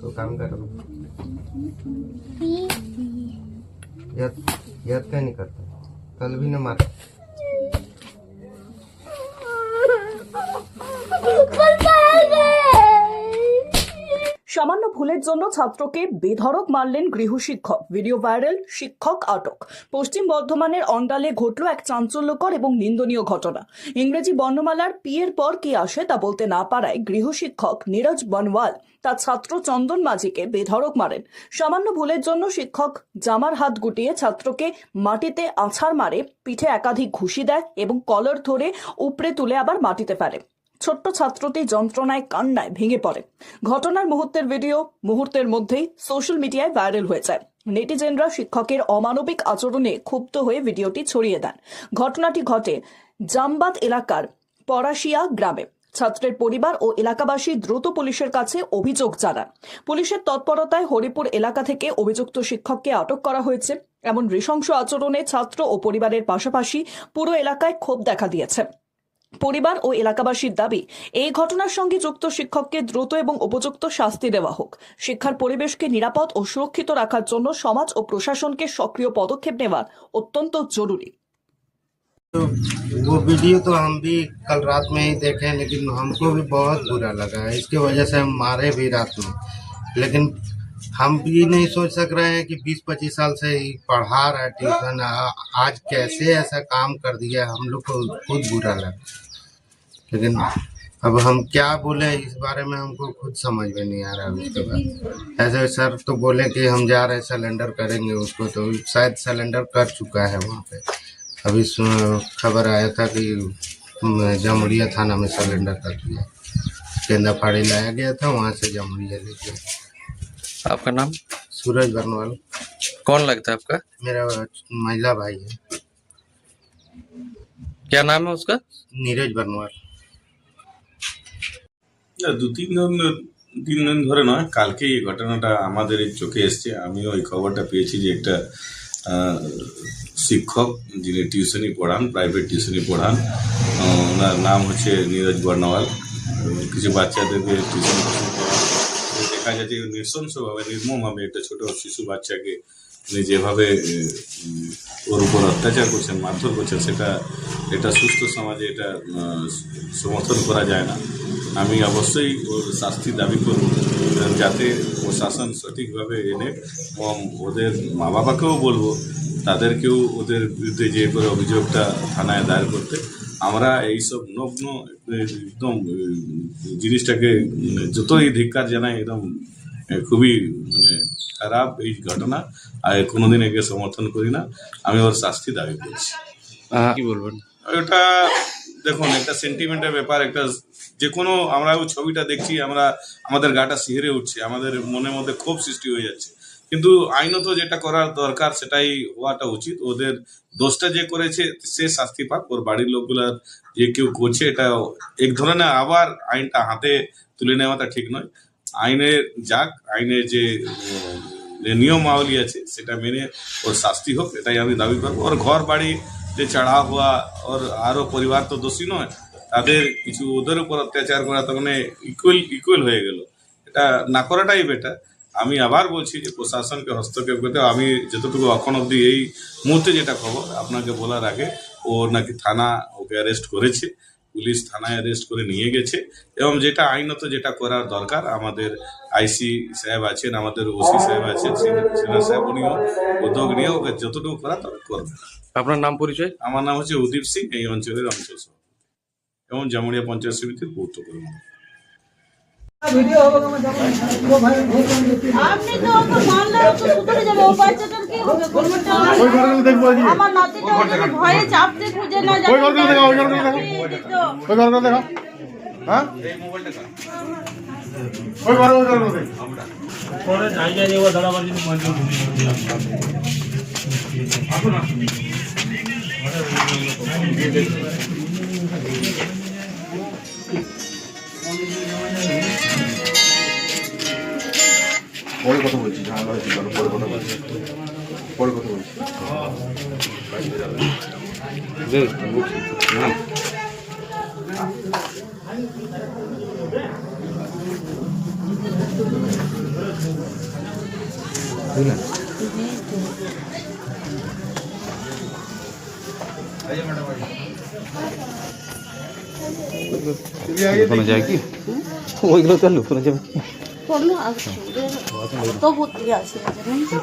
तो काम कर याद याद क्या नहीं करता? कल भी ना मारा সামান্য জন্য ছাত্রকে বেধড়ক মারলেন গৃহশিক্ষক ভিডিও ভাইরাল, শিক্ষক আটক। পশ্চিম বর্ধমানের অন্ডালে ঘটল এক চাঞ্চল্যকর এবং নিন্দনীয় ঘটনা। ইংরেজি বর্ণমালার পি এর পর কি আসে তা বলতে না পারায় গৃহশিক্ষক নীরজ বনওয়াল তার ছাত্র চন্দন মাঝিকে বেধড়ক মারেন। সামান্য ভুলের জন্য শিক্ষক জামার হাত গুটিয়ে ছাত্রকে মাটিতে আছাড় মারে, পিঠে একাধিক ঘুষি দেয় এবং কলার ধরে উপড়ে তুলে আবার মাটিতে ফেলে। ছোট্ট ছাত্রটি যন্ত্রণায় কান্নায় ভেঙে পড়ে। ঘটনার মুহূর্তের ভিডিও মুহূর্তের মধ্যেই সোশ্যাল মিডিয়ায় ভাইরাল হয়ে যায়। নেটিজেনরা শিক্ষকের অমানবিক আচরণে ক্ষুব্ধ হয়ে ভিডিওটি ছড়িয়ে দেন। ঘটনাটি ঘটে জামবাদ এলাকার পরাশিয়া গ্রামে। ছাত্রের পরিবার ও এলাকাবাসী দ্রুত পুলিশের কাছে অভিযোগ জানান। পুলিশের তৎপরতায় হরিপুর এলাকা থেকে অভিযুক্ত শিক্ষককে আটক করা হয়েছে। এমন নৃশংস আচরণে ছাত্র ও পরিবারের পাশাপাশি পুরো এলাকায় ক্ষোভ দেখা দিয়েছে। পরিবার ও এলাকাবাসীর দাবি এই ঘটনার সঙ্গে যুক্ত শিক্ষককে দ্রুত এবং উপযুক্ত শাস্তি দেওয়া হোক শিক্ষার পরিবেশকে নিরাপদ ও সুরক্ষিত রাখার জন্য সমাজ ও প্রশাসনকে সক্রিয় পদক্ষেপ নেওয়া অত্যন্ত জরুরি तो वो वीडियो तो हम भी कल रात में ही देखे लेकिन हमको भी बहुत बुरा लगा इसकी वजह से हम मारे भी रात में लेकिन हम भी नहीं सोच सक रहे हैं कि 20-25 साल से ही पढ़ा रहा है ट्यूशन आज कैसे ऐसा काम कर दिया हम लोग को खुद बुरा लगा लेकिन अब हम क्या बोले इस बारे में हमको खुद समझ में नहीं आ रहा है उसके बाद ऐसे सर तो बोले कि हम जा रहे हैं सिलेंडर करेंगे उसको तो शायद सिलेंडर कर चुका है वहाँ पे। अभी खबर आया था कि जमुड़िया थाना में सिलेंडर कर दिया केंदा फाड़ी लाया गया था वहाँ से जमुड़िया लेके। आपका नाम सूरज बरनवाल कौन लगता है आपका मेरा महिला भाई है क्या नाम है उसका नीरज बरनवाल না দু তিন দিন তিন দিন ধরে নয় কালকে এই ঘটনাটা আমাদের এই চোখে এসছে আমিও এই খবরটা পেয়েছি যে একটা আহ, শিক্ষক যিনি টিউশনি পড়ান প্রাইভেট টিউশনি পড়ান আহ, ওনার নাম হচ্ছে নীরজ বর্ণওয়াল আহ, কিছু বাচ্চাদেরকে টিউশন দেখা যাচ্ছে নৃশংসভাবে নির্মমভাবে একটা ছোট শিশু বাচ্চাকে উনি যেভাবে ওর উপর অত্যাচার করছেন, মারধর করছেন, সেটা, এটা সুস্থ সমাজে এটা সমর্থন করা যায় না। আমি অবশ্যই ওর শাস্তি দাবি করব যাতে প্রশাসন সঠিকভাবে এনে এবং ওদের মা বাবাকেও বলব, তাদেরকেও ওদের বিরুদ্ধে যে করে অভিযোগটা থানায় দায়ের করতে। আমরা এইসব নগ্ন একদম জিনিসটাকে যতই ধিক্কার জানাই একদম খুবই মানে খারাপ এই ঘটনা আর কোনোদিন একে সমর্থন করি না। আমি ওর শাস্তি দাবি করছি। কি বলবেন? ওটা দেখুন একটা সেন্টিমেন্টের ব্যাপার একটা যে কোনো আমরা ওই ছবিটা দেখছি আমরা আমাদের গাটা শিহরে উঠছে আমাদের মনের মধ্যে ক্ষোভ সৃষ্টি হয়ে যাচ্ছে। কিন্তু আইনত যেটা করার দরকার সেটাই হওয়াটা উচিত। ওদের দোষটা যে করেছে সে শাস্তি পাক। ওর বাড়ির লোকগুলার যে কেউ করছে এটা এক ধরনের আবার আইনটা হাতে তুলে নেওয়াটা ঠিক নয়। আইনের যাক, আইনের যে নিয়মাবলী আছে সেটা মেনে ওর শাস্তি হোক, এটাই আমি দাবি করব। ওর ঘর বাড়ি যে চড়া হওয়া, ওর আরও পরিবার তো দোষী নয়, তাদের কিছু ওদের উপর অত্যাচার করা তখন ইকুয়াল ইকুয়াল হয়ে গেল। এটা না করাটাই বেটার আমি আবার বলছি যে প্রশাসনকে হস্তক্ষেপ করতে আমি যতটুকু এখন অবধি এই মুহূর্তে যেটা খবর আপনাকে বলার আগে ও নাকি থানা ওকে অ্যারেস্ট করেছে পুলিশ থানায় অ্যারেস্ট করে নিয়ে গেছে এবং যেটা আইনত যেটা করার দরকার আমাদের আইসি সাহেব আছেন আমাদের ওসি সাহেব আছেন সিনিয়র সাহেব উনিও উদ্যোগ নিয়ে ওকে যতটুকু করা তবে করবে। আপনার নাম পরিচয়? আমার নাম হচ্ছে উদীপ সিং এই অঞ্চলের অঞ্চল সভাপতি এবং জামুড়িয়া পঞ্চায়েত সমিতির গুরুত্বপূর্ণ আপনি তো ওকে মারলে ও তো সুধরে যাবে। ও বাচ্চাটার কি হবে? কোনটা আমার নাতিটা ভয়ে চাপতে খুঁজে না যাবে ওই ঘরগুলো দেখো ওই ঘরগুলো দেখো। ওই দেখো। হ্যাঁ? ওই ঘর ওই দেখো। পরে কথা বলছি ঝামেলা হয়েছে চলো পরে কথা বলছি। পরে কথা বলছি। হুম। লুকানো যায় কি ওইগুলো তো আর লুকানো যাবে কি? করলো তো বুদ্ধি আছে জানেন তো?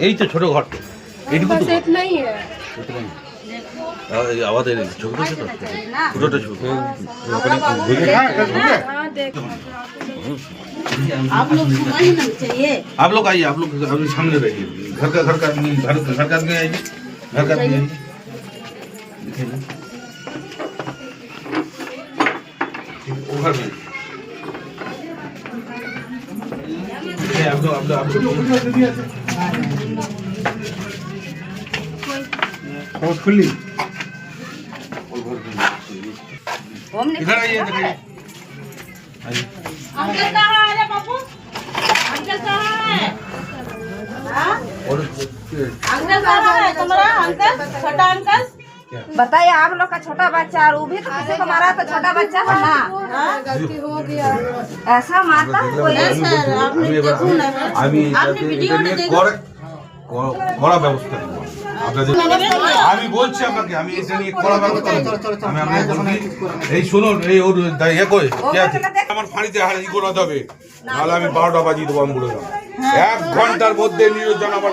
এই তো ছোট ঘর এইটুকু তো सेट नहीं है আমাদের ছোট ছোট ছোটটা ছোট हाँ देख आप लोग सुना ही नहीं चाहिए आप लोग आइए आप लोग अभी सामने रहिए घर का घर का आदमी घर घर का आदमी आइए घर का आदमी आइए दिखाइए। वो घर में दिखाइए, आप लोग आप लोग आप लोग खुली इधर आइए इधर आइए अंकल कहाँ है बाबू अंकल कहाँ है हाँ? बताइए आप लोग का छोटा बच्चा और वो भी तो किसी को मारा तो छोटा बच्चा है ना गलती हो गया ऐसा मारता है कोई आपने देखा ना आपने वीडियो में देखा कौन बड़ा व्यवस्था আপনাদের আমি বলছি আপনাকে আমি এটা নিয়ে কড়া ব্যবস্থা আমি আপনাকে বলছি এই শুনুন এই ওর ইয়ে কই? কে আছে? আমার ফাঁড়িতে হার ই করা যাবে নাহলে আমি বারোটা বাজিয়ে দেবো আমি বলে দেবো এক ঘণ্টার মধ্যে নিয়োজন আমার